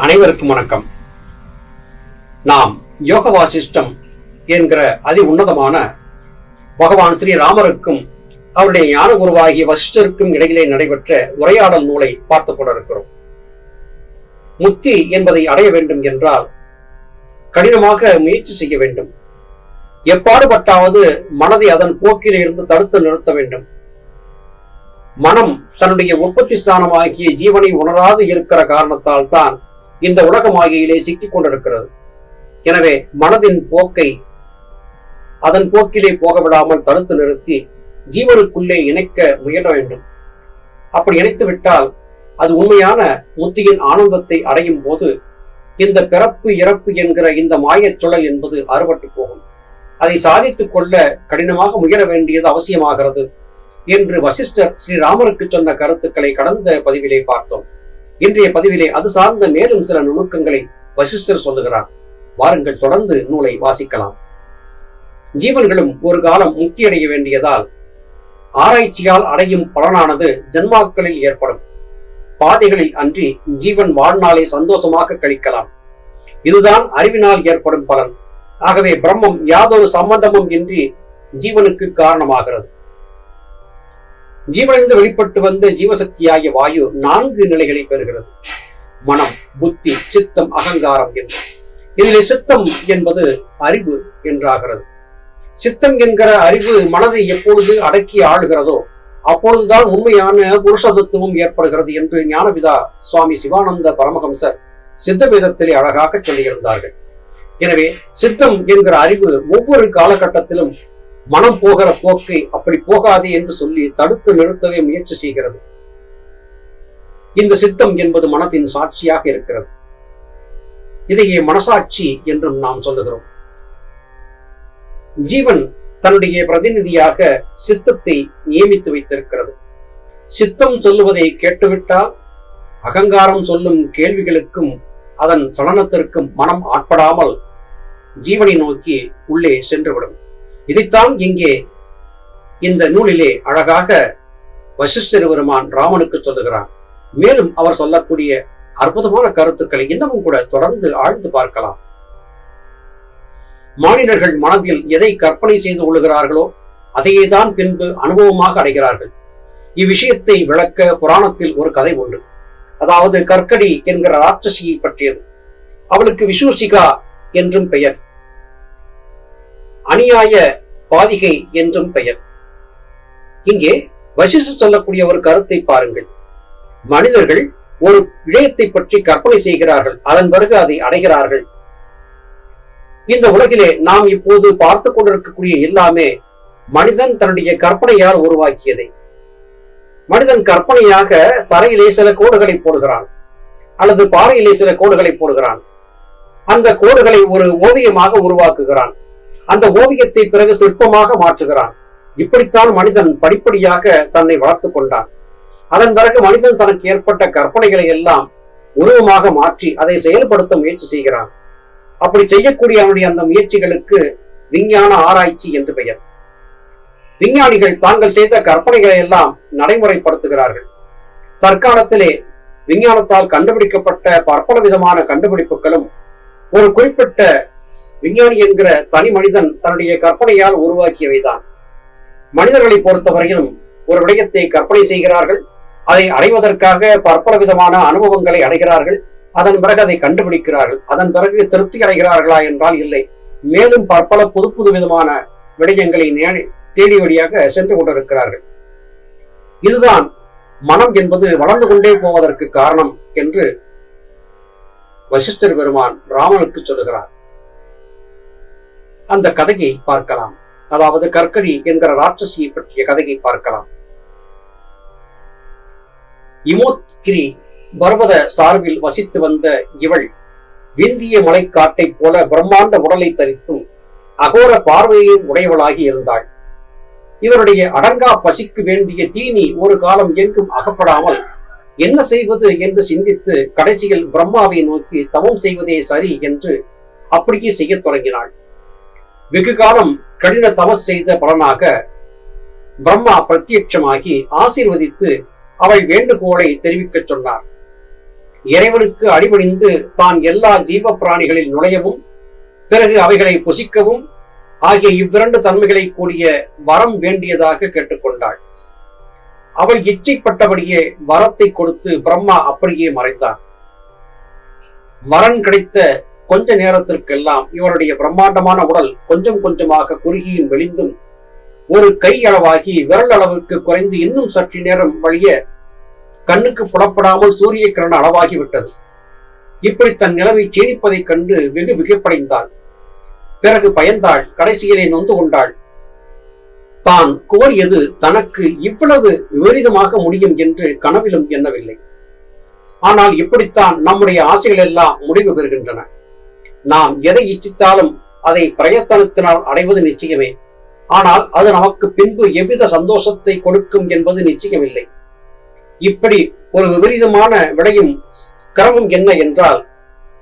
அனைவருக்கும் வணக்கம். நாம் யோக வாசிஷ்டம் என்கிற அதி உன்னதமான பகவான் ஸ்ரீ ராமருக்கும் அவருடைய ஞான குருவாகிய வசிஷ்டருக்கும் இடையிலே நடைபெற்ற உரையாடல் நூலை பார்த்துக் கொண்டிருக்கிறோம். முக்தி என்பதை அடைய வேண்டும் என்றால் கடினமாக முயற்சி செய்ய வேண்டும். எப்பாடுபட்டாவது மனதை அதன் போக்கிலிருந்து தடுத்து நிறுத்த வேண்டும். மனம் தன்னுடைய உற்பத்தி ஸ்தானமாகிய ஜீவனை உணராது இருக்கிற காரணத்தால் தான் இந்த உலக மாயையிலே சிக்கிக் கொண்டிருக்கிறது எனவே மனதின் போக்கை அதன் போக்கிலே போக விடாமல் தடுத்து நிறுத்தி ஜீவனுக்குள்ளே இணைக்க முயல வேண்டும். அப்படி இணைத்து விட்டால் அது உண்மையான முத்தியின் ஆனந்தத்தை அடையும் போது இந்த பிறப்பு இறப்பு என்கிற இந்த மாயச் சுழல் என்பது அறுபட்டு போகும். அதை சாதித்துக் கொள்ள கடினமாக முயல வேண்டியது அவசியமாகிறது என்று வசிஷ்டர் ஸ்ரீராமருக்கு சொன்ன கருத்துக்களை கடந்த பதிவிலே பார்த்தோம். இன்றைய பதிவிலே அது சார்ந்த மேலும் சில நுணுக்கங்களை வசிஷ்டர் சொல்லுகிறார். வாருங்கள் தொடர்ந்து நூலை வாசிக்கலாம். ஜீவன்களும் ஒரு காலம் முக்தியடைய வேண்டியதால் ஆராய்ச்சியால் அடையும் பலனானது ஜன்மாக்களில் ஏற்படும். பாதைகளில் அன்றி ஜீவன் வாழ்நாளை சந்தோஷமாக கழிக்கலாம். இதுதான் அறிவினால் ஏற்படும் பலன். ஆகவே பிரம்மம் யாதொரு சம்பந்தமும் இன்றி ஜீவனுக்கு காரணமாகிறது. ஜீவனிலிருந்து வெளிப்பட்டு வந்த ஜீவசக்தியாகிய வாயு நான்கு நிலைகளை பெறுகிறது. மனம் புத்தி சித்தம் அகங்காரம் என்று. இதில் சித்தம் என்பது அறிவு என்றாகிறது. சித்தம் என்கிற அறிவு மனதை எப்பொழுது அடக்கி ஆளுகிறதோ அப்பொழுதுதான் உண்மையான புருஷதத்துவம் ஏற்படுகிறது என்று ஞானபிதா சுவாமி சிவானந்த பரமஹம்சர் சித்த வேதத்திலே அழகாக சொல்லியிருந்தார்கள். எனவே சித்தம் என்கிற அறிவு ஒவ்வொரு காலகட்டத்திலும் மனம் போகிற போக்கை அப்படி போகாதே என்று சொல்லி தடுத்து நிறுத்தவே முயற்சி செய்கிறது. இந்த சித்தம் என்பது மனத்தின் சாட்சியாக இருக்கிறது. இதையே மனசாட்சி என்றும் நாம் சொல்லுகிறோம். ஜீவன் தன்னுடைய பிரதிநிதியாக சித்தத்தை நியமித்து வைத்திருக்கிறது. சித்தம் சொல்லுவதை கேட்டுவிட்டால் அகங்காரம் சொல்லும் கேள்விகளுக்கும் அதன் சலனத்திற்கும் மனம் ஆட்படாமல் ஜீவனை நோக்கி உள்ளே சென்றுவிடும். இதைத்தான் இங்கே இந்த நூலிலே அழகாக வசிஷ்டர் பெருமான் ராமனுக்கு சொல்லுகிறார். மேலும் அவர் சொல்லக்கூடிய அற்புதமான கருத்துக்களை இன்னமும் கூட தொடர்ந்து ஆழ்ந்து பார்க்கலாம். மாநிலர்கள் மனதில் எதை கற்பனை செய்து கொள்கிறார்களோ அதையே தான் பின்பு அனுபவமாக அடைகிறார்கள். இவ்விஷயத்தை விளக்க புராணத்தில் ஒரு கதை உண்டு. அதாவது கற்கடி என்கிற ராட்சசியை பற்றியது. அவளுக்கு விசூசிகா என்றும் பெயர். அநியாய பாதிகை என்றும் பெயர். இங்கே வசிசு சொல்லக்கூடிய ஒரு கருத்தை பாருங்கள். மனிதர்கள் ஒரு விடயத்தை பற்றி கற்பனை செய்கிறார்கள் அதன் பிறகு அதை அடைகிறார்கள். இந்த உலகிலே நாம் இப்போது பார்த்து கொண்டிருக்கக்கூடிய எல்லாமே மனிதன் தன்னுடைய கற்பனையால் உருவாக்கியதை. மனிதன் கற்பனையாக தரையிலே சில கோடுகளை போடுகிறான் அல்லது பாறையிலே சில கோடுகளை போடுகிறான். அந்த கோடுகளை ஒரு ஓவியமாக உருவாக்குகிறான். அந்த ஓவியத்தை பிறகு சிற்பமாக மாற்றுகிறான். இப்படித்தான் மனிதன் படிப்படியாக தன்னை வளர்த்து கொண்டான். அதன் பிறகு மனிதன் தனக்கு ஏற்பட்ட கற்பனைகளை எல்லாம் உருவமாக மாற்றி அதை செயல்படுத்த முயற்சி செய்கிறான். அப்படி செய்யக்கூடிய அவனுடைய அந்த முயற்சிகளுக்கு விஞ்ஞான ஆராய்ச்சி என்று பெயர். விஞ்ஞானிகள் தாங்கள் செய்த கற்பனைகளை எல்லாம் நடைமுறைப்படுத்துகிறார்கள். தற்காலத்திலே விஞ்ஞானத்தால் கண்டுபிடிக்கப்பட்ட பற்பல விதமான கண்டுபிடிப்புகளும் ஒரு குறிப்பிட்ட விஞ்ஞானி என்கிற தனி மனிதன் தன்னுடைய கற்பனையால் உருவாக்கியவைதான். மனிதர்களை பொறுத்தவரையிலும் ஒரு விடயத்தை கற்பனை செய்கிறார்கள் அதை அடைவதற்காக பற்பல விதமான அனுபவங்களை அடைகிறார்கள் அதன் பிறகு அதை கண்டுபிடிக்கிறார்கள் அதன் பிறகு திருப்தி அடைகிறார்களா என்றால் இல்லை. மேலும் பற்பல புது புது விதமான விடயங்களை தேடி வழியாக சென்று கொண்டிருக்கிறார்கள். இதுதான் மனம் என்பது வளர்ந்து கொண்டே போவதற்கு காரணம் என்று வசிஷ்டர் பெருமான் ராமனுக்கு சொல்லுகிறார். அந்த கதையை பார்க்கலாம். அதாவது கற்கழி என்கிற ராட்சசியை பற்றிய கதையை பார்க்கலாம். இமோத்கிரி பர்வத சார்பில் வசித்து வந்த இவள் விந்திய மலைக்காட்டைப் போல பிரம்மாண்ட உடலை தரித்தும் அகோர பார்வையும் உடையவளாகி இருந்தாள். இவருடைய அடங்கா பசிக்கு வேண்டிய தீனி ஒரு காலம் எங்கும் அகப்படாமல் என்ன செய்வது என்று சிந்தித்து கடைசியில் பிரம்மாவை நோக்கி தவம் செய்வதே சரி என்று அப்படியே செய்யத் தொடங்கினாள். வெகு காலம் கடின தவஸ் செய்த பலனாக பிரம்மா பிரத்யட்சமாகி ஆசீர்வதித்து அவள் வேண்டுகோளை தெரிவிக்கச் சொன்னார். இறைவனுக்கு அடிபணிந்து தான் எல்லா ஜீவ பிராணிகளில் நுழையவும் பிறகு அவைகளை புசிக்கவும் ஆகிய இவ்விரண்டு தன்மைகளை கூடிய வரம் வேண்டியதாக கேட்டுக்கொண்டாள். அவள் இச்சைப்பட்டபடியே வரத்தை கொடுத்து பிரம்மா அப்படியே மறைத்தார் வரன் கிடைத்த கொஞ்ச நேரத்திற்கெல்லாம் இவருடைய பிரம்மாண்டமான உடல் கொஞ்சம் கொஞ்சமாக குறுகியும் வெளிந்தும் ஒரு கை அளவாகி விரல் அளவுக்கு குறைந்து இன்னும் சற்று நேரம் வழிய கண்ணுக்கு புலப்படாமல் சூரிய கிரண அளவாகிவிட்டது. இப்படி தன் நிலவை சீணிப்பதைக் கண்டு வெகு விகப்படைந்தாள் பிறகு பயந்தாள் கடைசியிலே நொந்து கொண்டாள். தான் கோரியது தனக்கு இவ்வளவு விபரீதமாக முடியும் என்று கனவிலும் எண்ணவில்லை. ஆனால் இப்படித்தான் நம்முடைய ஆசைகள் எல்லாம் முடிவு பெறுகின்றன. நாம் எதை இச்சித்தாலும் அதை பிரயத்தனத்தினால் அடைவது நிச்சயமே. ஆனால் அது நமக்கு பின்பு எவ்வித சந்தோஷத்தை கொடுக்கும் என்பது நிச்சயமில்லை. இப்படி ஒரு விபரீதமான விடையும் கிரமம் என்ன என்றால்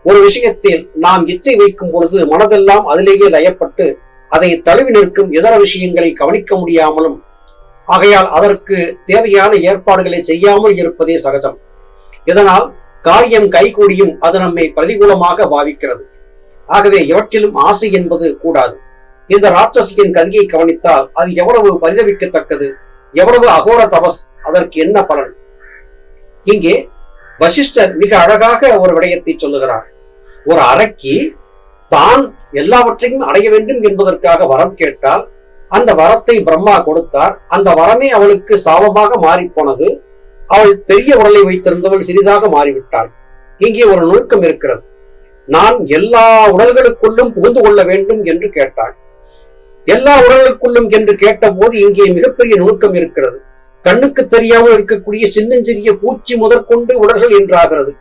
ஒரு விஷயத்தில் நாம் இச்சை வைக்கும் பொழுது மனதெல்லாம் அதிலேயே லயப்பட்டு அதை தழுவி நிற்கும் இதர விஷயங்களை கவனிக்க முடியாமலும் ஆகையால் அதற்கு தேவையான ஏற்பாடுகளை செய்யாமல் இருப்பதே சகஜம். இதனால் காரியம் கைகூடியும் அது நம்மை பிரதிகூலமாக பாவிக்கிறது. ஆகவே எவற்றிலும் ஆசை என்பது கூடாது. இந்த ராட்சசியின் கதியை கவனித்தால் அது எவ்வளவு பரிதவிக்கத்தக்கது எவ்வளவு அகோர தபஸ் அதற்கு என்ன பலன்? இங்கே வசிஷ்டர் மிக அழகாக ஒரு விடயத்தை சொல்லுகிறார். ஒரு அரக்கி தான் எல்லாவற்றையும் அடைய வேண்டும் என்பதற்காக வரம் கேட்டால் அந்த வரத்தை பிரம்மா கொடுத்தார். அந்த வரமே அவளுக்கு சாபமாக மாறிப்போனது. போனது அவள் பெரிய உடலை வைத்திருந்தவள் சிறிதாக மாறிவிட்டாள். இங்கே ஒரு நுணுக்கம் இருக்கிறது. நான் எல்லா உடல்களுக்குள்ளும் புகுந்து கொள்ள வேண்டும் என்று கேட்டாள். எல்லா உடல்களுக்குள்ளும் என்று கேட்டபோது இங்கே மிகப்பெரிய நுணுக்கம் இருக்கிறது. கண்ணுக்கு தெரியாமல் இருக்கக்கூடிய சின்னஞ்சிறிய பூச்சி முதற்கொண்டு உடல்கள் என்றாகிறது.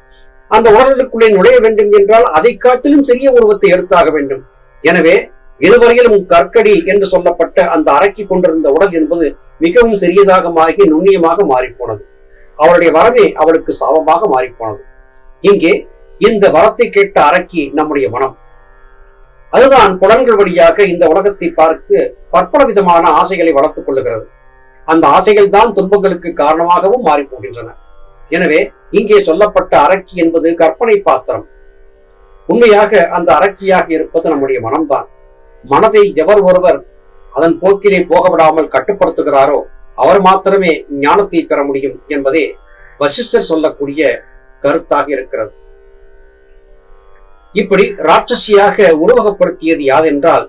அந்த உடல்களுக்குள்ளே நுழைய வேண்டும் என்றால் அதை காட்டிலும் சிறிய உருவத்தை எடுத்தாக வேண்டும். எனவே இதுவரையிலும் கற்கடி என்று சொல்லப்பட்ட அந்த அரக்கி கொண்டிருந்த உடல் என்பது மிகவும் சிறியதாக மாறி நுண்ணியமாக மாறிப்போனது. அவளுடைய வரவே அவளுக்கு சாபமாக மாறிப்போனது. இங்கே இந்த வரத்தை கேட்ட அரக்கி நம்முடைய மனம் அதுதான் புலன்கள் வழியாக இந்த உலகத்தை பார்த்து பற்பல விதமான ஆசைகளை வளர்த்துக் கொள்ளுகிறது. அந்த ஆசைகள் தான் துன்பங்களுக்கு காரணமாகவும் மாறி போகின்றன. எனவே இங்கே சொல்லப்பட்ட அரக்கி என்பது கற்பனை பாத்திரம். உண்மையாக அந்த அரக்கியாக இருப்பது நம்முடைய மனம்தான். மனதை எவர் ஒருவர் அதன் போக்கிலே போக விடாமல் கட்டுப்படுத்துகிறாரோ அவர் மாத்திரமே ஞானத்தை பெற முடியும் என்பதே வசிஷ்டர் சொல்லக்கூடிய கருத்தாக இருக்கிறது. இப்படி ராட்சசியாக உருவகப்படுத்தியது யாதென்றால்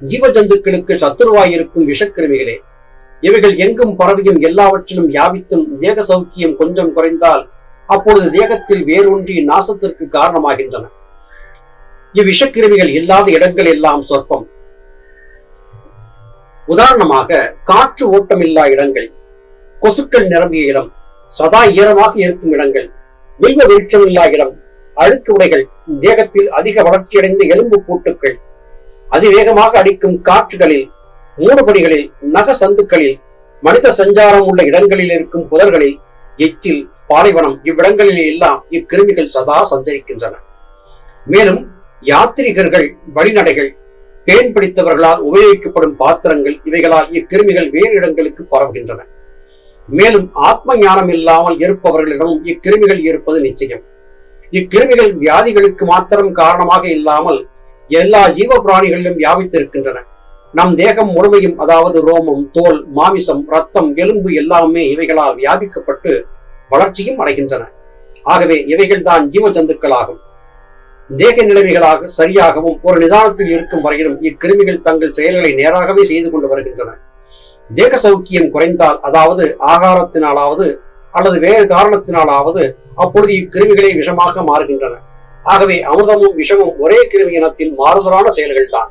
ஜீவ ஜந்துக்களுக்கு சத்துருவாயிருக்கும் விஷக்கிருமிகளே. இவைகள் எங்கும் பரவியும் எல்லாவற்றிலும் யாவித்தும் தேக சௌக்கியம் கொஞ்சம் குறைந்தால் அப்பொழுது தேகத்தில் வேரூன்றி நாசத்திற்கு காரணமாகின்றன. இவ்விஷக்கிருமிகள் இல்லாத இடங்கள் எல்லாம் சொற்பம். உதாரணமாக காற்று ஓட்டமில்லா இடங்கள் கொசுக்கள் நிரம்பிய இடம் சதா ஈரமாக இருக்கும் இடங்கள் வில்வ வெளிச்சமில்லா இடம் அழுக்கு உடைகள் தேகத்தில் அதிக வளர்ச்சியடைந்த எலும்பு கூட்டுக்கள் அதிவேகமாக அடிக்கும் காற்றுகளில் மூடுபடிகளில் நக சந்துக்களில் மனித சஞ்சாரம் உள்ள இடங்களில் இருக்கும் புதர்களில் எச்சில் பாலைவனம் இவ்விடங்களில் எல்லாம் இக்கிருமிகள் சதா சஞ்சரிக்கின்றன. மேலும் யாத்திரிகர்கள் வழிநடைகள் பேன் பிடித்தவர்களால் உபயோகிக்கப்படும் பாத்திரங்கள் இவைகளால் இக்கிருமிகள் வேறு இடங்களுக்கு பரவுகின்றன. மேலும் ஆத்ம ஞானம் இல்லாமல் இருப்பவர்களிடமும் இக்கிருமிகள் இருப்பது நிச்சயம். இக்கிருமிகள் வியாதிகளுக்கு மாத்திரம் காரணமாக இல்லாமல் எல்லா ஜீவ பிராணிகளிலும் வியாபித்திருக்கின்றன. நம் தேகம் முழுமையும் அதாவது ரோமம் தோல் மாமிசம் ரத்தம் எலும்பு எல்லாமே இவைகளால் வியாபிக்கப்பட்டு வளர்ச்சியும் அடைகின்றன. ஆகவே இவைகள் தான் ஜீவ ஜந்துக்களாகும் தேக நிலைமைகளாக சரியாகவும் ஒரு நிதானத்தில் இருக்கும் வரையிலும் இக்கிருமிகள் தங்கள் செயல்களை நேராகவே செய்து கொண்டு வருகின்றன. தேக சௌக்கியம் குறைந்தால் அதாவது ஆகாரத்தினாலாவது அல்லது வேறு காரணத்தினாலாவது அப்பொழுது இக்கிருமிகளே விஷமாக மாறுகின்றன. ஆகவே அமிர்தமும் விஷமும் ஒரே கிருமி இனத்தின் மாறுதலான செயல்கள் தான்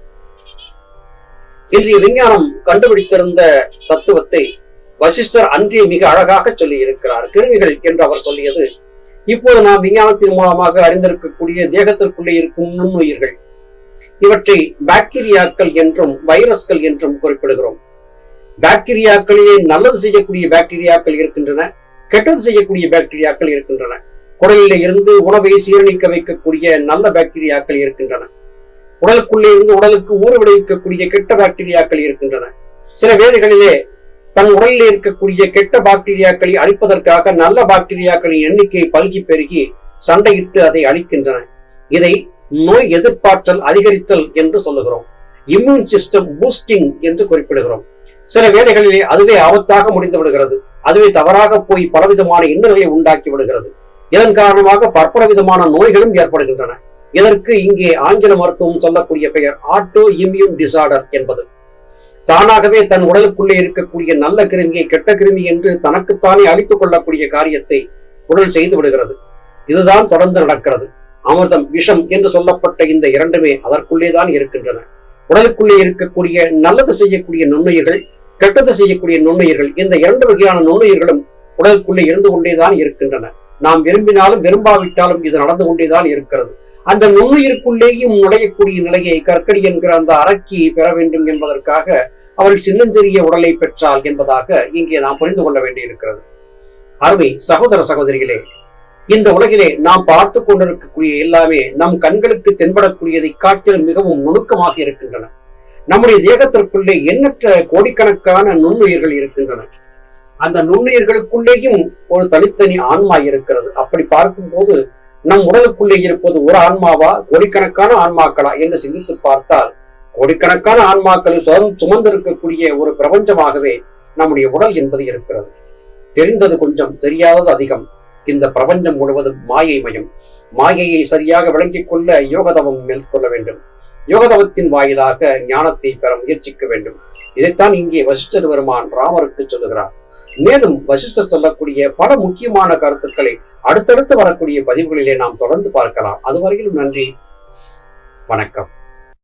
இன்றைய விஞ்ஞானம் கண்டுபிடித்திருந்த தத்துவத்தை வசிஷ்டர் அன்றே மிக அழகாக சொல்லி இருக்கிறார் கிருமிகள் என்று அவர் சொல்லியது இப்போது நாம் விஞ்ஞானத்தின் மூலமாக அறிந்திருக்கக்கூடிய தேகத்திற்குள்ளே இருக்கும் நுண்ணுயிர்கள். இவற்றை பாக்டீரியாக்கள் என்றும் வைரஸ்கள் என்றும் குறிப்பிடுகிறோம். பாக்டீரியாக்களிலே நல்லது செய்யக்கூடிய பாக்டீரியாக்கள் இருக்கின்றன. கெட்டது செய்யக்கூடிய பாக்டீரியாக்கள் இருக்கின்றன. குடலில் இருந்து உணவை சீரணிக்க வைக்கக்கூடிய நல்ல பாக்டீரியாக்கள் இருக்கின்றன. உடலுக்குள்ளே இருந்து உடலுக்கு ஊறு விளைவிக்கக்கூடிய கெட்ட பாக்டீரியாக்கள் இருக்கின்றன. சில வேளைகளிலே தன் உடலில் இருக்கக்கூடிய கெட்ட பாக்டீரியாக்களை அழிப்பதற்காக நல்ல பாக்டீரியாக்களின் எண்ணிக்கை பல்கி பெருகி சண்டையிட்டு அதை அழிக்கின்றன. இதை நோய் எதிர்ப்பாற்றல் அதிகரித்தல் என்று சொல்லுகிறோம். இம்யூன் சிஸ்டம் பூஸ்டிங் என்று குறிப்பிடுகிறோம். சில வேலைகளிலே அதுவே ஆபத்தாக முடிந்து விடுகிறது. அதுவே தவறாக போய் பலவிதமான இன்னல்களை உண்டாக்கி விடுகிறது. இதன் காரணமாக பற்பல விதமான நோய்களும் ஏற்படுகின்றன. இதற்கு இங்கே ஆங்கில மருத்துவம் சொல்லக்கூடிய பெயர் ஆட்டோ இம்யூன் டிசார்டர் என்பது. தானாகவே தன் உடலுக்குள்ளே இருக்கக்கூடிய நல்ல கிருமியை கெட்ட கிருமி என்று தனக்குத்தானே அழித்துக் கொள்ளக்கூடிய காரியத்தை உடல் செய்து விடுகிறது. இதுதான் தொடர்ந்து நடக்கிறது. அமிர்தம் விஷம் என்று சொல்லப்பட்ட இந்த இரண்டுமே அதற்குள்ளே தான் இருக்கின்றன. உடலுக்குள்ளே இருக்கக்கூடிய நல்லது செய்யக்கூடிய நுண்ணுயிர்கள் கெட்டது செய்யக்கூடிய நுண்ணுயிர்கள் இந்த இரண்டு வகையான நுண்ணுயிர்களும் உடலுக்குள்ளே இருந்து கொண்டேதான் இருக்கின்றன. நாம் விரும்பினாலும் விரும்பாவிட்டாலும் இது நடந்து கொண்டேதான் இருக்கிறது. அந்த நுண்ணுயிருக்குள்ளேயும் நுழையக்கூடிய நிலையை கற்கடி என்கிற அந்த அரக்கி பெற வேண்டும் என்பதற்காக அவள் சின்னஞ்சிறிய உடலை பெற்றாள் என்பதாக இங்கே நாம் புரிந்து கொள்ள வேண்டியிருக்கிறது. அருமை சகோதர சகோதரிகளே இந்த உலகிலே நாம் பார்த்து கொண்டிருக்கக்கூடிய எல்லாமே நம் கண்களுக்கு தென்படக்கூடியதை காட்டிலும் மிகவும் நுணுக்கமாக இருக்கின்றன. நம்முடைய தேகத்திற்குள்ளே எண்ணற்ற கோடிக்கணக்கான நுண்ணுயிர்கள் இருக்கின்றன. அந்த நுண்ணுயிர்களுக்குள்ளேயும் ஒரு தனித்தனி ஆன்மா இருக்கிறது. அப்படி பார்க்கும்போது நம் உடலுக்குள்ளே இருப்பது ஒரு ஆன்மாவா கோடிக்கணக்கான ஆன்மாக்களா என்று சிந்தித்து பார்த்தால் கோடிக்கணக்கான ஆன்மாக்களை சுமந்திருக்கக்கூடிய ஒரு பிரபஞ்சமாகவே நம்முடைய உடல் என்பது இருக்கிறது. தெரிந்தது கொஞ்சம் தெரியாதது அதிகம். இந்த பிரபஞ்சம் முழுவதும் மாயை மயம் மாயையை சரியாக விளங்கிக் கொள்ள யோகதவம் மேற்கொள்ள வேண்டும். யோகதவத்தின் வாயிலாக ஞானத்தை பெற முயற்சிக்க வேண்டும். இதைத்தான் இங்கே வசிஷ்டர் பெருமான் ராமருக்கு சொல்லுகிறார். மேலும் வசிஷ்டர் சொல்லக்கூடிய பல முக்கியமான கருத்துக்களை அடுத்தடுத்து வரக்கூடிய பதிவுகளிலே நாம் தொடர்ந்து பார்க்கலாம். அதுவரையிலும் நன்றி. வணக்கம்.